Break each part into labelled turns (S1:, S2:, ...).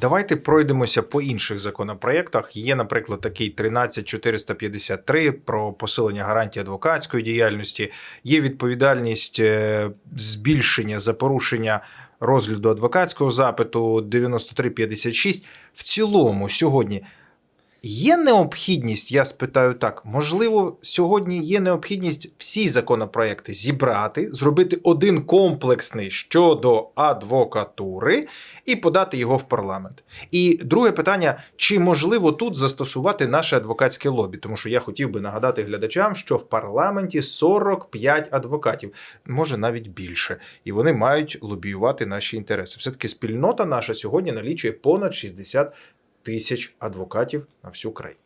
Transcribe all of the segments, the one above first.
S1: Давайте пройдемося по інших законопроєктах. Є, наприклад, такий 13453 про посилення гарантії адвокатської діяльності. Є відповідальність е, збільшення за порушення розгляду адвокатського запиту 9356. В цілому сьогодні Є необхідність, я спитаю так, можливо, сьогодні є необхідність всі законопроекти зібрати, зробити один комплексний щодо адвокатури і подати його в парламент. І друге питання: чи можливо тут застосувати наше адвокатське лобі? Тому що я хотів би нагадати глядачам, що в парламенті 45 адвокатів, може навіть більше, і вони мають лобіювати наші інтереси. Все таки спільнота наша сьогодні налічує понад 60 тисяч адвокатів на всю країну.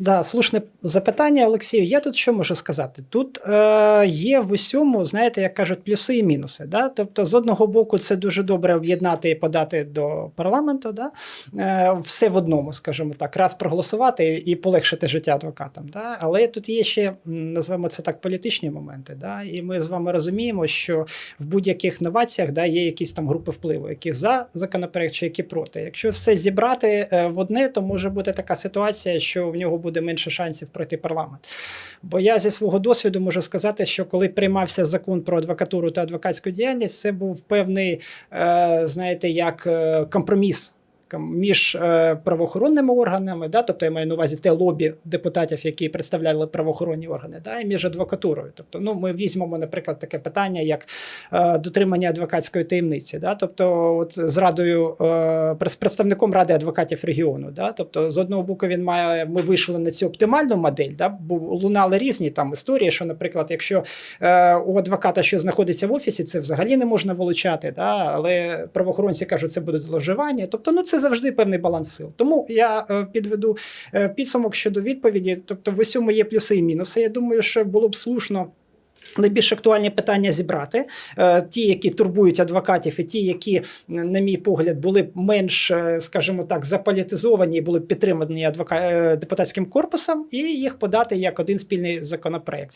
S2: Да, слушне запитання, Олексію. Я тут що можу сказати? Тут е, є в усьому, знаєте, як кажуть, плюси і мінуси. Да? Тобто, з одного боку, це дуже добре об'єднати і подати до парламенту, да? е, все в одному, скажімо так, раз проголосувати і полегшити життя адвокатам. Да? Але тут є ще, назвемо це так, політичні моменти. Да? І ми з вами розуміємо, що в будь-яких новаціях да, є якісь там групи впливу, які за законопроект чи які проти. Якщо все зібрати е, в одне, то може бути така ситуація, що в нього буде менше шансів пройти парламент. Бо я зі свого досвіду можу сказати, що коли приймався закон про адвокатуру та адвокатську діяльність, це був певний, е, знаєте, як е, компроміс. Між е, правоохоронними органами, да, тобто я маю на увазі те лобі депутатів, які представляли правоохоронні органи, да, і між адвокатурою. Тобто, ну ми візьмемо, наприклад, таке питання, як е, дотримання адвокатської таємниці. Да, тобто, от з радою е, з представником ради адвокатів регіону. Да, тобто, з одного боку, він має. Ми вийшли на цю оптимальну модель, да, бо лунали різні там історії, що, наприклад, якщо е, у адвоката що знаходиться в офісі, це взагалі не можна вилучати, да, але правоохоронці кажуть, це буде зловживання. Тобто, ну це завжди певний баланс сил. Тому я е, підведу е, підсумок щодо відповіді. Тобто, в усьому є плюси і мінуси. Я думаю, що було б слушно. Найбільш актуальні питання зібрати, Е, ті, які турбують адвокатів, і ті, які, на мій погляд, були б менш, скажімо так, заполітизовані і були б підтримані адвока... депутатським корпусом, і їх подати як один спільний законопроект.